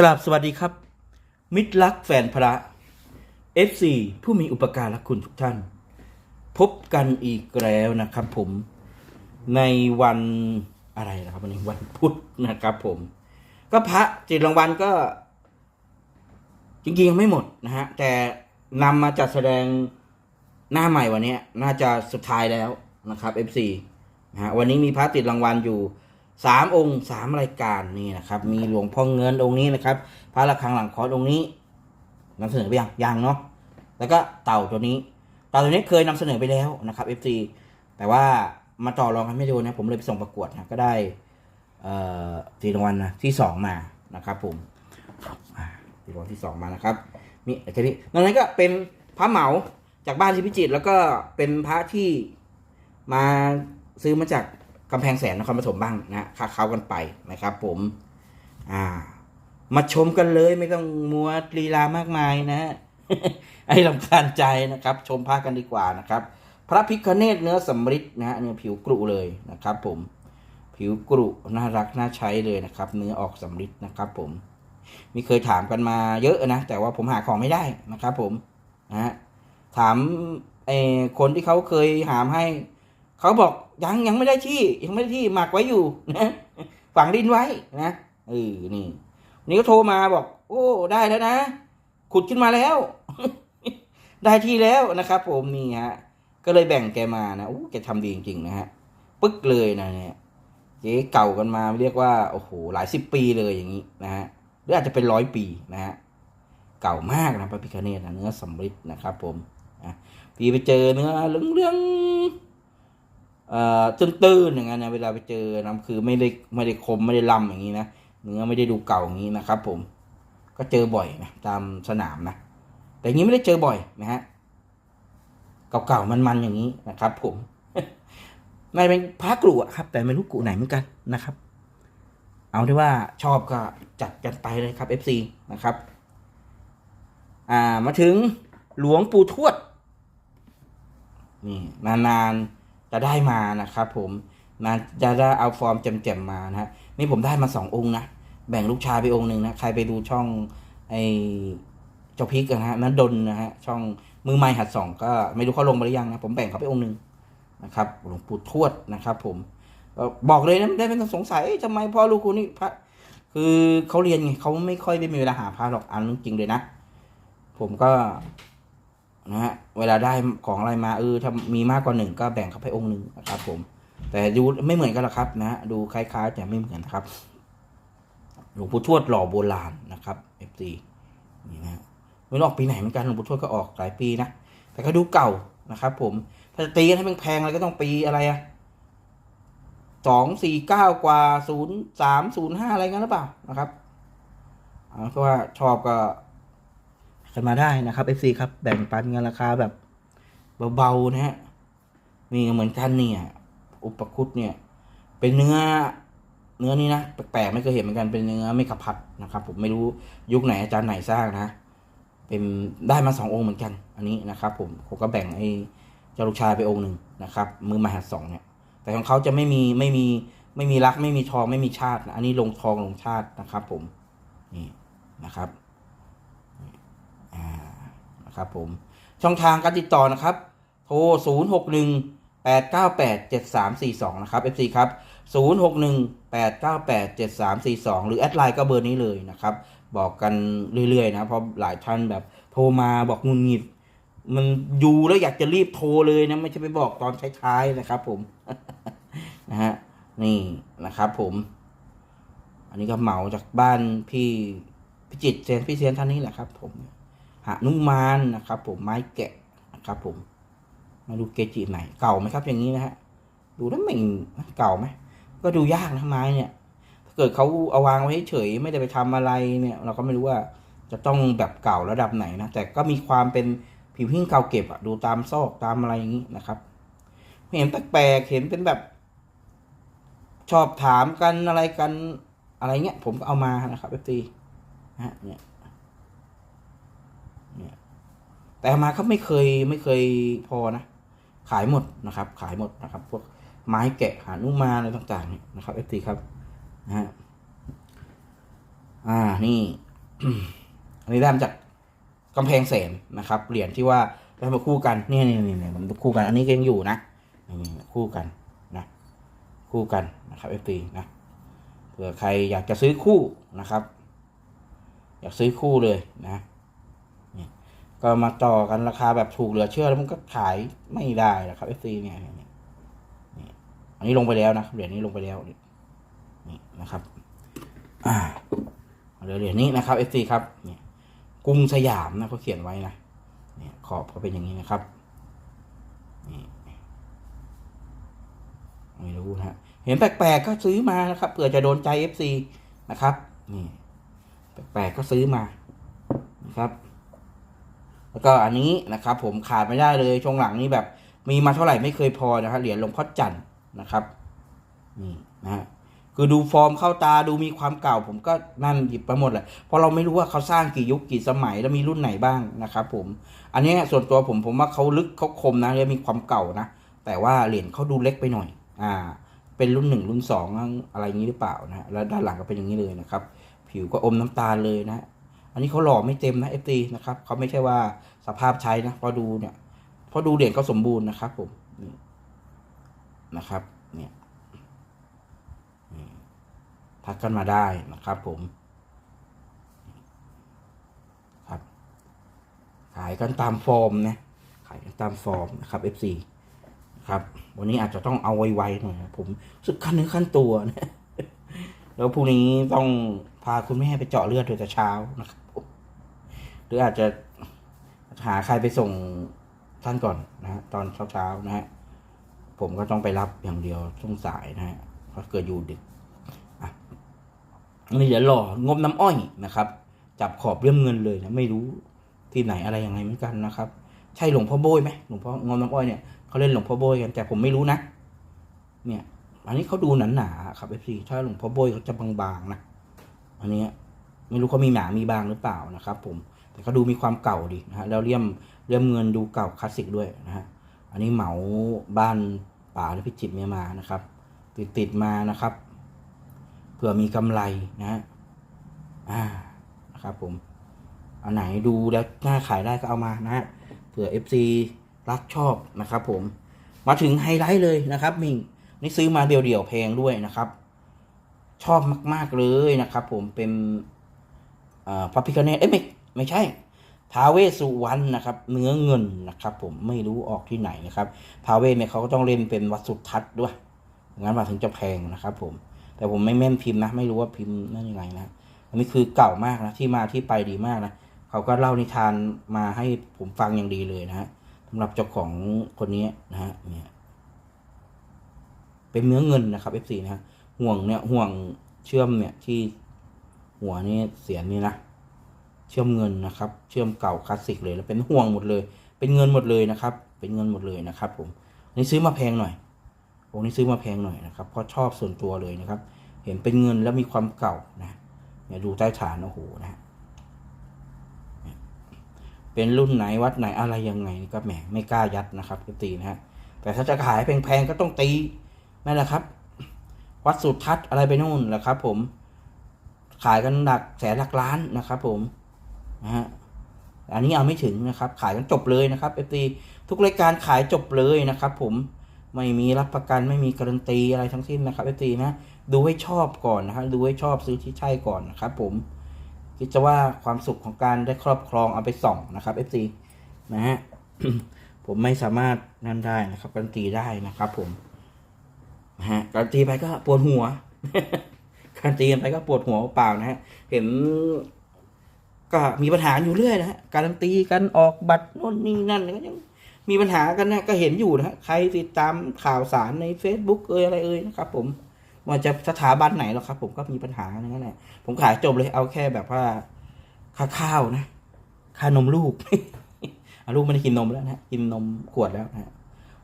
กราบสวัสดีครับ มิตรรักแฟนพระ FC ผู้มีอุปการะคุณทุกท่าน พบกันอีกแล้วนะครับผมในวันอะไรนะครับวันนี้วันพุธนะครับผม ก็พระจิตรางวัลก็ จริงๆยังไม่หมดนะฮะ แต่นำมาจัดแสดงหน้าใหม่วันนี้ น่าจะสุดท้ายแล้วนะครับ FC นะฮะวันนี้มีพระติดรางวัลอยู่ สามองค์สามรายการนี่นะครับ มีหลวงพ่อเงินองค์นี้นะครับ พระระฆังหลังคอร์สองค์นี้นำเสนอไปยังยังเนาะแล้วก็เต่าตัวนี้เต่าตัวนี้เคยนำเสนอไปแล้วนะครับ FC แต่ว่ามาต่อรองกันไม่โดนนะผมเลยไปส่งประกวดนะก็ได้เอ่อตีรางวัลนะที่สองมานะครับ ผมอ่าตีรางวัลที่สองมานะครับมีแค่นี้นอกนั้นก็เป็นพระเหมาจากบ้านที่พิจิตรแล้วก็เป็นพระที่มาซื้อมาจาก กำแพงแสนนครปฐมบ้างนะค้าเขากันไปนะครับ ผมอ่า มาชมกันเลยไม่ต้องมัวลีลามากมายนะไอ้ลำคาญใจนะครับ ชมพระกันดีกว่านะครับ พระพิคเนตเนื้อสำริดนะฮะเนี่ยผิวกรุเลยนะครับ ผมผิวกรุน่ารักน่าใช้เลยนะครับ เนื้อออกสำริดนะครับ ผมมีเคยถามกันมาเยอะนะ แต่ว่าผมหาของไม่ได้นะครับ ผมนะฮะถามไอ้คนที่เขาเคยหามให้ เขาบอก ยังยังไม่ได้ที่ ยังไม่ได้ที่หมักไว้อยู่นะฝังดินไว้นะเออนี่วันนี้ก็โทรมาบอก โอ้ได้แล้วนะ ขุดขึ้นมาแล้ว ได้ที่แล้วนะครับผมนี่ฮะก็เลยแบ่งแกมานะโอ้แกทำดีจริงๆนะฮะปึ๊กเลยนะเนี่ยเจ๊เก่ากันมาเรียกว่าโอ้โหหลายสิบปีเลยอย่างนี้นะฮะหรืออาจจะเป็นร้อยปีนะฮะเก่ามากนะพระพิคเนตนะเนื้อสำริดนะครับ ผมนะพี่ไปเจอเนื้อเหลืองๆ ตื้นๆอย่างนั้นนะเวลาไปเจอนะคือไม่ได้ไม่ได้คมไม่ได้ลำอย่างนี้นะเนื้อไม่ได้ดูเก่าอย่างนี้นะครับ ผม ก็เจอบ่อยนะตามสนามนะแต่อย่างนี้ไม่ได้เจอบ่อยนะฮะเก่าๆมันๆอย่างนี้นะครับ ผมนายเป็นพระกรุอะครับ แต่ไม่รู้กรุไหนเหมือนกันนะครับ เอาที่ว่าชอบก็จัดกันไปเลยครับ FC นะครับ อ่ามาถึงหลวงปู่ทวดนี่นานๆ จะได้มานะครับผมนาจะได้เอาฟอร์มแจ่มๆมานะฮะนี่ผมได้มาสององค์นะแบ่งลูกชายไปองค์หนึ่งนะใครไปดูช่องไอเจ้าพิกนะฮะนั้นดนนะฮะช่องมือไม้หัดสองก็ไม่รู้เขาลงมาหรือยังนะผมแบ่งเขาไปองค์หนึ่งนะครับหลวงปู่ทวดนะครับ ผมบอกเลยนะได้ไม่ต้องสงสัยทำไมพ่อลูกคุณนี่พระคือเขาเรียนไงเขาไม่ค่อยได้มีเวลาหาพระหรอกอันนั้นจริงเลยนะ ผมก็ นะฮะเวลาได้ของอะไรมาเออถ้ามีมากกว่าหนึ่งก็แบ่งเขาไปองค์หนึ่งนะครับผม แต่ดูไม่เหมือนกันหรอกครับนะ ดูคล้าย ๆ แต่ไม่เหมือนนะครับหลวงปู่ทวดหล่อโบราณนะครับเอฟซีนี่นะไม่รออกปีไหนเหมือนกันหลวงปู่ทวดก็ออกหลายปีนะแต่ก็ดูเก่านะครับ ผมถ้าจะตีกันให้แพงๆอะไรก็ต้องปีอะไรอะสองสี่เก้ากว่าศูนย์สามศูนย์ห้าอะไรกันหรือเปล่านะครับเอาก็ว่าชอบก็ กันมาได้นะครับ FC ครับแบ่งปันกันราคาแบบเบาๆนะฮะมีเหมือนกันเนี่ย อุปคุตเนี่ย เป็นเนื้อเนื้อนี้นะแปลกๆไม่เคยเห็นเหมือนกันเป็นเนื้อไม่ขับพัดนะครับ ผมไม่รู้ยุคไหนอาจารย์ไหนสร้างนะ เป็นได้มาสององค์เหมือนกัน อันนี้นะครับ ผมผมก็แบ่งไอ้เจ้าลูกชายไปองค์หนึ่งนะครับ มือมหัดสองเนี่ย แต่ของเขาจะไม่มีไม่มีไม่มีรักไม่มีทองไม่มีชาตินะอันนี้ลงทองลงชาตินะครับ ผมนี่นะครับ นะครับผมช่องทางการติดต่อนะครับ โทร 0 6 1 8 9 8 7 3 4 2 นะครับ FC ครับ 0 6 1 8 9 8 7 3 4 2 หรือแอดไลน์ก็เบอร์นี้เลยนะครับ บอกกันเรื่อยๆนะเพราะหลายท่านแบบโทรมาบอกงุนงิดมันอยู่แล้วอยากจะรีบโทรเลยนะ ไม่ใช่ไปบอกตอนท้ายๆนะครับผมนะฮะนี่นะครับผม อันนี้ก็เหมาจากบ้านพี่พิจิตเซยนพี่เซียนท่านนี้แหละครับผม นุมานนะครับผมไม้แกะนะครับผมมาดูเกจิไหนเก่าไหมครับอย่างนี้นะฮะดูแล้วไม่เก่าไหมก็ดูยากนะไม้เนี่ยถ้าเกิดเขาเอาวางไว้เฉยไม่ได้ไปทำอะไรเนี่ย เราก็ไม่รู้ว่าจะต้องแบบเก่าระดับไหนนะแต่ก็มีความเป็นผิวหิ้งเก่าเก็บอะดูตามซอกตามอะไรอย่างนี้นะครับเห็นแปลกๆเห็นเป็นแบบ ชอบถามกันอะไรกันอะไรเงี้ยผมก็เอามานะครับเอฟซีนะฮะเนี่ย แต่มาเขาไม่เคยไม่เคยพอนะ ขายหมดนะครับ ขายหมดนะครับ พวกไม้แกะหานุมาอะไรต่างๆเนี่ยนะครับเอฟซีครับนะฮะอ่านี่อันนี้ได้มาจากกำแพงแสนนะครับเหรียญที่ว่าได้มาคู่กันนี่นี่นี่นี่มันคู่กัน อันนี้ก็ยังอยู่นะนี่คู่กันนะ คู่กันนะครับเอฟตีนะเผื่อใครอยากจะซื้อคู่นะครับ อยากซื้อคู่เลยนะ ก็มาต่อกันราคาแบบถูกเหลือเชื่อแล้วมันก็ขายไม่ได้นะครับเอฟซีเนี่ยนี่อันนี้ลงไปแล้วนะเหรียญนี้ลงไปแล้วนี่นะครับอ่าเหลือเหรียญนี้นะครับเอฟซีครับเนี่ยกรุงสยามนะเขาเขียนไว้นะเนี่ยขอบก็เป็นอย่างนี้นะครับนี่ไม่รู้นะฮะเห็นแปลกๆก็ซื้อมานะครับเผื่อจะโดนใจเอฟซีนะครับนี่แปลกๆก็ซื้อมานะครับ แล้วก็อันนี้นะครับผมขาดไม่ได้เลยช่วงหลังนี้แบบ มีมาเท่าไหร่ไม่เคยพอนะครับเหรียญหลวงพ่อจันทร์นะครับนี่นะฮะคือดูฟอร์มเข้าตาดูมีความเก่า ผมก็นั่นหยิบไปหมดแหละเพราะเราไม่รู้ว่าเขาสร้างกี่ยุคกี่สมัยแล้วมีรุ่นไหนบ้างนะครับผม อันนี้ส่วนตัวผมผมว่าเขาลึกเขาคมนะแล้วมีความเก่านะแต่ว่าเหรียญเขาดูเล็กไปหน่อย อ่า เป็นรุ่นหนึ่งรุ่นสองอะไรอย่างนี้หรือเปล่านะแล้วด้านหลังก็เป็นอย่างนี้เลยนะครับ ผิวก็อมน้ำตาลเลยนะ อันนี้เขาหล่อไม่เต็มนะเอฟตีนะครับเขาไม่ใช่ว่าสภาพใช้นะพอดูเนี่ย พอดูเหรียญเขาสมบูรณ์นะครับผมนี่นะครับ เนี่ยทักกันมาได้นะครับผมครับ ขายกันตามฟอร์มนะขายกันตามฟอร์มนะครับ FC ครับ วันนี้อาจจะต้องเอาไวๆหน่อยนะผมสึกขั้นเนื้อขั้นตัวนะแล้วพรุ่งนี้ต้องาคุณแม่ไปเจาะเลือดโดยแต่เช้านะครับหรืออาจจะหาใครไปส่งท่านก่อนนะฮะตอนเช้าๆนะฮะผมก็ต้องไปรับอย่างเดียวช่วงสายนะฮะเพราะเกิดอยู่ดึกอะนี่เดี๋ยวรองบน้ำอ้อยนะครับ จับขอบเรี่ยมเงินเลยนะไม่รู้ที่ไหนอะไรยังไงเหมือนกันนะครับ ใช่หลวงพ่อโบยไหมหลวงพ่องบน้ำอ้อยเนี่ยเขาเล่นหลวงพ่อโบยกันแต่ผมไม่รู้นะ เนี่ย อันนี้เขาดูหนาๆครับเอฟซีถ้าหลวงพ่อโบยเขาจะบางๆนะ อันนี้ไม่รู้เขามีหนามีบางหรือเปล่านะครับ ผม แต่เขาดูมีความเก่าดีนะฮะแล้วเลี่ยมเลี่ยมเงินดูเก่าคลาสสิกด้วยนะฮะอันนี้เหมาบ้านป่าและพิจิตรเมียมานะครับ ติดติดมานะครับเผื่อมีกำไรนะฮะอ่านะครับ ผมอันไหนดูแล้วน่าขายได้ก็เอามานะฮะเผื่อ FC รักชอบนะครับ ผมมาถึงไฮไลท์เลยนะครับมิงนี่ซื้อมาเดี่ยวๆแพงด้วยนะครับ ชอบมาก ๆ เลยนะครับ ผมเป็นพระพิคเนตเอ้ยไม่ไม่ใช่ท้าเวสุวรรณนะครับ เนื้อเงินนะครับ ผมไม่รู้ออกที่ไหนนะครับท้าเวสเนี่ยเขาก็ต้องเล่นเป็นวัดสุทัศน์ด้วยงั้นมาถึงจะแพงนะครับ ผม แต่ผมไม่แม่นพิมพ์นะ ไม่รู้ว่าพิมพ์นั่นยังไงนะอันนี้คือเก่ามากนะที่มาที่ไปดีมากนะเขาก็เล่านิทานมาให้ผมฟังอย่างดีเลยนะฮะสำหรับเจ้าของคนนี้นะฮะเนี่ยเป็นเนื้อเงินนะครับ F4 นะฮะ ห่วงเนี่ยห่วงเชื่อมเนี่ยที่หัวนี่เสียนนี่นะเชื่อมเงินนะครับ เชื่อมเก่าคลาสสิกเลยแล้วเป็นห่วงหมดเลย เป็นเงินหมดเลยนะครับ เป็นเงินหมดเลยนะครับ ผมอันนี่ซื้อมาแพงหน่อยองค์นี้ซื้อมาแพงหน่อยนะครับเพราะชอบส่วนตัวเลยนะครับ เห็นเป็นเงินแล้วมีความเก่านะเนี่ยดูใต้ฐานโอ้โหนะฮะเป็นรุ่นไหนวัดไหนอะไรยังไงก็แหมไม่กล้ายัดนะครับตีนะฮะแต่ถ้าจะขายแพงๆก็ต้องตีนั่นแหละครับ วัดสุทัศน์อะไรไปนู่นแหละครับ ผมขายกันหลักแสนหลักล้านนะครับผมนะฮะอันนี้เอาไม่ถึงนะครับ ขายกันจบเลยนะครับเอฟซีทุกรายการขายจบเลยนะครับ ผมไม่มีรับประกันไม่มีการันตีอะไรทั้งสิ้นนะครับเอฟซีนะดูให้ชอบก่อนนะครับดูให้ชอบซื้อที่ใช่ก่อนนะครับ ผมคิดจะว่าความสุขของการได้ครอบครองเอาไปส่องนะครับเอฟซีนะฮะผมไม่สามารถนั่นได้นะครับการันตีได้นะครับ ผม นะฮะการตีไปก็ปวดหัว การตีกันไปก็ปวดหัวเปล่านะฮะเห็น ก็มีปัญหาอยู่เรื่อยนะฮะการตีกันออกบัตรโน่นนี่นั่นก็ยังมีปัญหากันนะก็เห็นอยู่นะฮะใครติดตามข่าวสารใน Facebook เอ่ยอะไรเอ่ยนะครับ ผมว่าจะสถาบันไหนหรอกครับ ผมก็มีปัญหานั้นแหละผมขายจบเลยเอาแค่แบบว่าค่าข้าวนะค่านมลูกอะลูกไม่ได้กินนมแล้วนะฮะกินนมขวดแล้วนะฮะ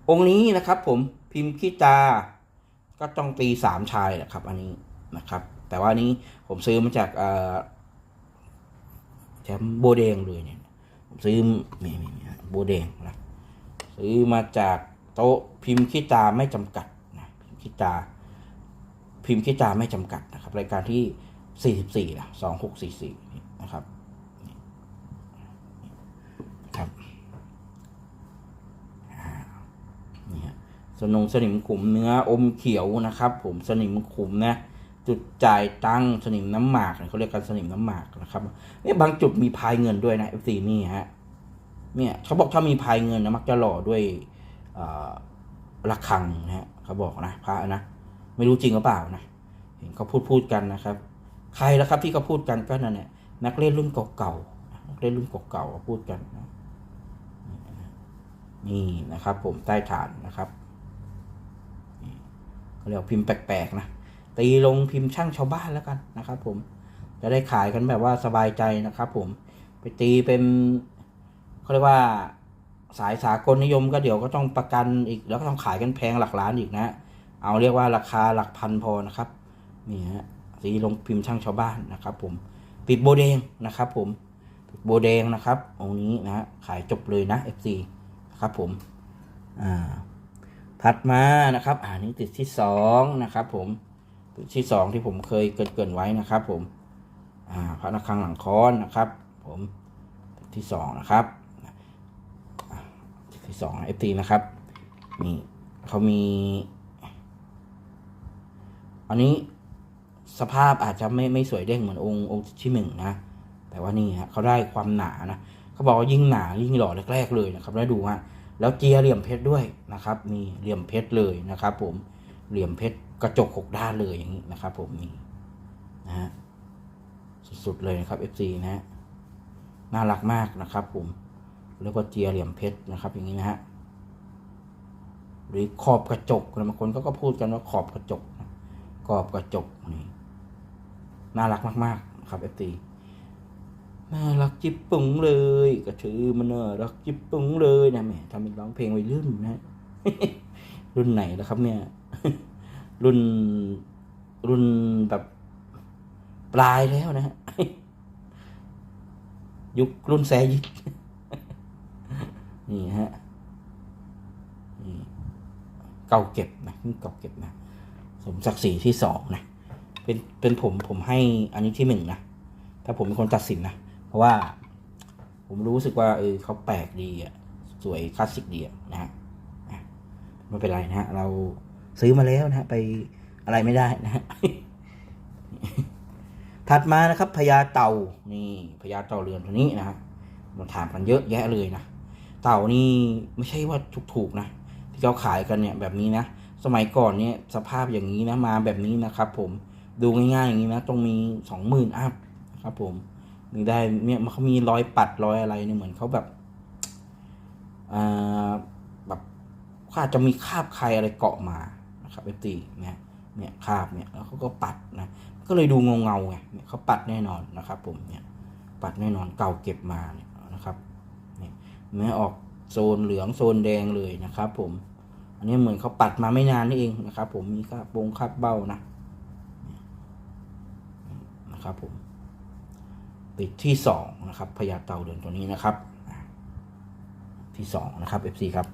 องค์นี้นะครับ ผมพิมพ์ขี้ตา ก็ต้องตีสามชายแหละครับ อันนี้นะครับ แต่ว่านี้ผมซื้อมาจากเอ่อแชมป์โบแดงเลยเนี่ยผมซื้อนี่นี่นี่โบแดงนะซื้อมาจากโต๊ะพิมพ์ขี้ตาไม่จำกัดนะพิมพ์ขี้ตา พิมพ์ขี้ตาไม่จำกัดนะครับ รายการที่44นะ2644นะครับ สนงสนิมขุมเนื้ออมเขียวนะครับ ผมสนิมขุมนะจุดจ่ายตังสนิมน้ำหมากเขาเรียกกันสนิมน้ำหมากนะครับเนี่ยบางจุดมีพายเงินด้วยนะ FC นี่ฮะเนี่ยเขาบอกถ้ามีพายเงินนะมักจะหล่อด้วยระฆังนะฮะเขาบอกนะพระนะไม่รู้จริงหรือเปล่านะเห็นเขาพูดพูดกันนะครับ ใครแล้วครับที่เขาพูดกันก็นั่นแหละนักเล่นรุ่นเก่าๆนักเล่นรุ่นเก่าๆพูดกันนะนี่นะครับ ผมใต้ฐานนะครับ เขาเรียกว่าพิมพ์แปลกๆนะตีลงพิมพ์ช่างชาวบ้านแล้วกันนะครับ ผมจะได้ขายกันแบบว่าสบายใจนะครับ ผมไปตีเป็นเขาเรียกว่าสายสากลนิยมก็เดี๋ยวก็ต้องประกันอีก แล้วก็ต้องขายกันแพงหลักล้านอีกนะ เอาเรียกว่าราคาหลักพันพอนะครับนี่ฮะสีลงพิมพ์ช่างชาวบ้านนะครับ ผมปิดโบแดงนะครับ ผมปิดโบแดงนะครับองค์นี้นะฮะขายจบเลยนะ FC นะครับผมอ่า ถัดมานะครับอ่านี้ติดที่สองนะครับผมติดที่สองที่ผมเคยเกินเกินไว้นะครับ ผมอ่าพระนครังหลังค้อนนะครับ ผมติดที่สองนะครับติดที่สอง FT นะครับนี่เขามี อันนี้สภาพอาจจะไม่ไม่สวยเด้งเหมือนองค์องค์ที่หนึ่งนะ แต่ว่านี่ฮะเขาได้ความหนานะเขาบอกว่ายิ่งหนายิ่งหล่อแรกๆเลยนะครับ แล้วดูฮะ แล้วเจียเหลี่ยมเพชรด้วยนะครับมีเหลี่ยมเพชรเลยนะครับ ผมเหลี่ยมเพชรกระจกหกด้านเลยอย่างนี้นะครับ ผมนี่นะฮะสุดๆเลยนะครับ FC นะฮะน่ารักมากนะครับ ผมเรียกว่าเจียเหลี่ยมเพชรนะครับ อย่างนี้นะฮะหรือขอบกระจกบางคนก็ก็พูดกันว่าขอบกระจกนะกรอบกระจกนี่น่ารักมาก ๆ ครับเอฟตี น่ารักจิบปุ้งเลย ก็ชื่อมันน่ารักจิบปุ้งเลยนะแม่ทำเป็นร้องเพลงวัยรุ่นนะ รุ่นไหนแล้วครับเนี่ย รุ่นรุ่นแบบปลายแล้วนะฮะยุครุ่นแซยิดนี่ฮะนี่เก่าเก็บนะนี่เก่าเก็บนะสมศักดิ์ศรีที่สองนะเป็นเป็นผมผมให้อันนี้ที่หนึ่งนะ ถ้าผมเป็นคนตัดสินนะ ราะว่า ผมรู้สึกว่าเออเขาแปลกดีอะสวยคลาสสิกดีอะนะฮะไม่เป็นไรนะฮะเราซื้อมาแล้วนะฮะไปอะไรไม่ได้นะฮะถัดมานะครับพญาเต่านี่พญาเต่าเรือนตัวนี้นะฮะมาถามกันเยอะแยะเลยนะเต่านี่ไม่ใช่ว่าถูกๆนะที่เขาขายกันเนี่ยแบบนี้นะสมัยก่อนเนี่ยสภาพอย่างนี้นะมาแบบนี้นะครับ ผมดูง่ายๆอย่างนี้นะต้องมีสองหมื่นอัพนะครับผม มีได้เนี่ยมันเขามีรอยปัดรอยอะไรเนี่ยเหมือนเขาแบบอ่าแบบเขาอาจจะมีคราบใครอะไรเกาะมานะครับเอฟตีเนี่ยเนี่ยคราบเนี่ยแล้วเขาก็ปัดนะก็เลยดูเงาเงาไงเนี่ยเขาปัดแน่นอนนะครับ ผมเนี่ยปัดแน่นอนเก่าเก็บมาเนี่ยนะครับเนี่ยไม่ออกโซนเหลืองโซนแดงเลยนะครับ ผม อันนี้เหมือนเขาปัดมาไม่นานนี่เองนะครับ ผมมีคราบโปงคราบเบ้านะนะครับผม ปิดที่สองนะครับพญาเต่าเดือนตัวนี้นะครับที่สองนะครับ FC ครับ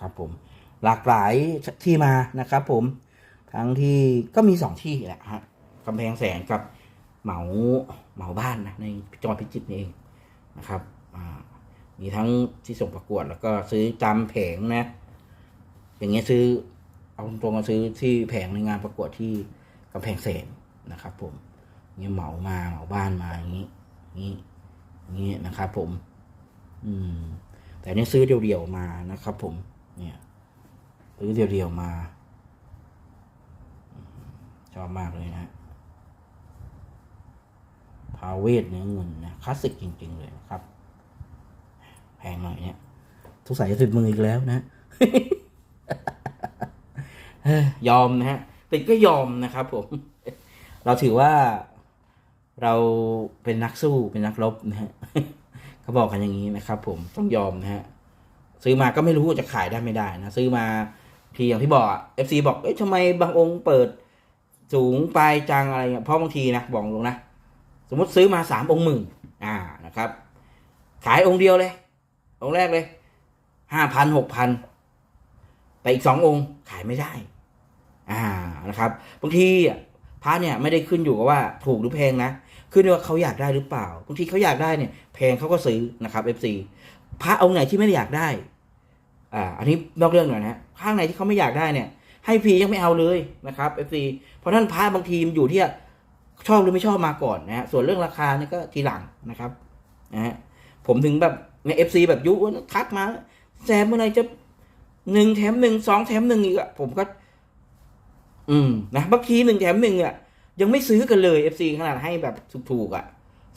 ครับผมหลากหลายที่มานะครับผมทั้งที่ก็มีสองที่แหละฮะกำแพงแสนกับเหมาเหมาบ้านนะในจังหวัดพิจิตรนี่เองนะครับ มีทั้งที่ส่งประกวดแล้วก็ซื้อจำแผงนะ อย่างเงี้ยซื้อเอาตรงๆมาซื้อที่แผงในงานประกวดที่กำแพงแสนนะครับ ผมเงี้ยเหมามาเหมาบ้านมาอย่างนี้อย่างนี้งนี้นะครับ ผม อืม แต่อันนี่ซื้อเดี่ยวๆมานะครับ ผม เนี่ยซื้อเดี่ยวๆมาชอบมากเลยนะพาเวทเนื้อเงินนะคลาสสิกจริง ๆ เลยนะครับ แพงหน่อยเนี่ยทุกสายจะติดมืออีกแล้วนะเฮ้ยยอมนะฮะติดก็ยอมนะครับผม เราถือว่าเราเป็นนักสู้เป็นนักรบนะฮะเขาบอกกันอย่างนี้นะครับ ผมต้องยอมนะฮะซื้อมาก็ไม่รู้ว่าจะขายได้ไม่ได้นะซื้อมาทีอย่างที่บอกเอฟซีบอกเอ๊ะทำไมบางองค์เปิดสูงปลายจังอะไรเงี้ยเพราะบางทีนะบอกลงนะ สมมติซื้อมาสามองค์หมื่นอ่านะครับ ขายองค์เดียวเลย องค์แรกเลยห้าพันหกพันแต่อีกสององค์ขายไม่ได้ อ่านะครับบางทีอะพระเนี่ยไม่ได้ขึ้นอยู่กับว่าถูกหรือแพงนะขึ้นอยู่ว่าเขาอยากได้หรือเปล่าบางทีเขาอยากได้เนี่ยแพงเขาก็ซื้อนะครับ FC พระองค์ไหนที่ไม่ได้อยากได้ อ่า อันนี้นอกเรื่องหน่อยนะข้างไหนที่เขาไม่อยากได้เนี่ย ให้ฟียังไม่เอาเลยนะครับ FC เพราะนั้นพระบางทีมอยู่ที่ชอบหรือไม่ชอบมาก่อนนะฮะส่วนเรื่องราคาเนี่ยก็ทีหลังนะครับนะฮะผมถึงแบบ เนี่ย FC แบบยุทักมาแซมเมื่อไหรจะหนึ่งแถมหนึ่งสองแถมหนึ่งอีกอะผมก็ อืมนะบางทีหนึ่งแถมหนึ่งอะยังไม่ซื้อกันเลย FC ขนาดให้แบบถูกๆอะ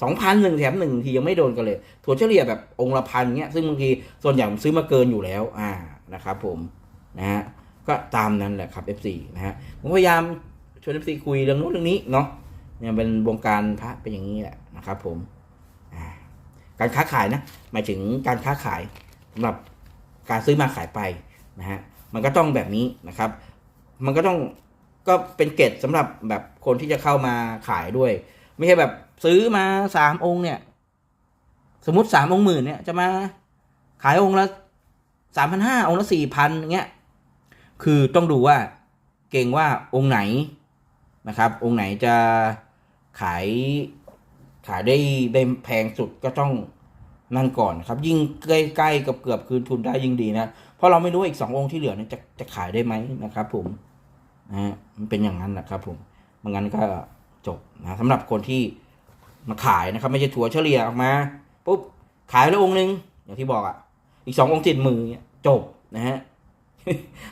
สองพันหนึ่งแถมหนึ่งทียังไม่โดนกันเลยถั่วเฉลี่ยแบบองค์ละพันเงี้ยซึ่งบางทีส่วนใหญ่ผมซื้อมาเกินอยู่แล้ว อ่านะครับผมนะฮะก็ตามนั้นแหละครับ FC นะฮะผมพยายามชวน FC คุยเรื่องนู้นเรื่องนี้เนาะเนี่ยเป็นวงการพระเป็นอย่างนี้แหละนะครับผม การค้าขายนะหมายถึงการค้าขายสำหรับการซื้อมาขายไปนะฮะมันก็ต้องแบบนี้นะครับ มันก็ต้องก็เป็นเกตสำหรับแบบคนที่จะเข้ามาขายด้วย ไม่ใช่แบบซื้อมาสามองค์เนี่ย สมมติสามองค์หมื่นเนี่ยจะมาขายองค์ละสามพันห้าองค์ละสี่พันอย่างเงี้ยคือต้องดูว่าเก่งว่าองค์ไหนนะครับ องค์ไหนจะขาย ขายได้ได้แพงสุดก็ต้องนั่นก่อนครับ ยิ่งใกล้ๆกับเกือบคืนทุนได้ยิ่งดีนะเพราะเราไม่รู้อีกสององค์ที่เหลือเนี่ยจะจะขายได้ไหมนะครับ ผมนะฮะมันเป็นอย่างนั้นนะครับ ผมมันงั้นก็จบนะสำหรับคนที่มาขายนะครับ ไม่ใช่ถัวเฉลี่ยออกมาปุ๊บขายแล้วองค์หนึ่งอย่างที่บอกอะ อีกสององค์ติดมือจบนะฮะ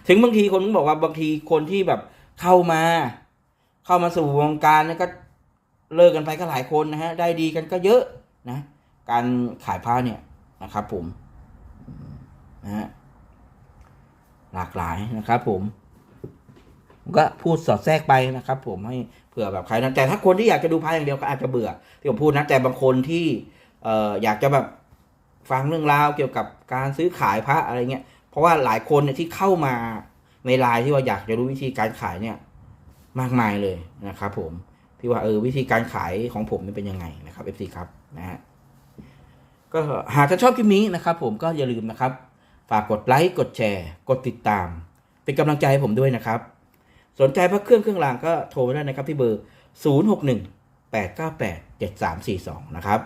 ถึงบางทีคนบอกว่าบางทีคนที่แบบเข้ามา เข้ามาสู่วงการเนี่ก็ เลิกกันไปก็หลายคนนะฮะได้ดีกันก็เยอะนะ การขายผ้าเนี่ยนะครับ ผมนะฮะหลากหลายนะครับ ผมก็พูดสอดแทรกไปนะครับ ผมให้เผื่อแบบใครนะแต่ถ้าคนที่อยากจะดูพายอย่างเดียวก็อาจจะเบื่อที่ผมพูดนะแต่บางคนที่เอ่ออยากจะแบบฟังเรื่องราวเกี่ยวกับการซื้อขายพระอะไรเงี้ยเพราะว่าหลายคนเนี่ยที่เข้ามาในไลน์ที่ว่าอยากจะรู้วิธีการขายเนี่ยมากมายเลยนะครับผม ที่ว่าเออวิธีการขายของผมเป็นยังไงนะครับ FC ครับนะฮะก็หากท่านชอบคลิปนี้นะครับ ผมก็อย่าลืมนะครับ ฝากกดไลค์กดแชร์ กดติดตาม เป็นกำลังใจให้ผมด้วยนะครับ สนใจพระเครื่องเครื่องรางก็โทรได้นะครับที่เบอร์ 061 898 7342 นะครับ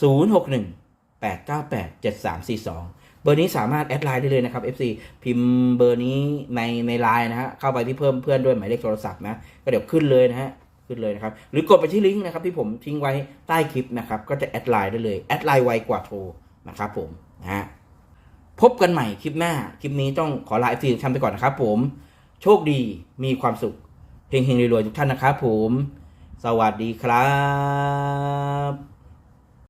061 898 7342 เบอร์นี้สามารถแอดไลน์ได้เลยนะครับ FC พิมพ์เบอร์นี้ในในไลน์นะฮะเข้าไปที่เพิ่มเพื่อนด้วยหมายเลขโทรศัพท์นะก็เดี๋ยวขึ้นเลยนะฮะ ขึ้นเลยนะครับ หรือกดไปที่ลิงก์นะครับที่ผมทิ้งไว้ใต้คลิปนะครับ ก็จะแอดไลน์ได้เลย แอดไลน์ไวกว่าโทรนะครับผมนะฮะพบกันใหม่คลิปหน้า คลิปนี้ต้องขอลาเอฟซีทำไปก่อนนะครับผม โชคดีมีความสุขเฮงๆรวยๆทุกท่านนะครับผม สวัสดีครับ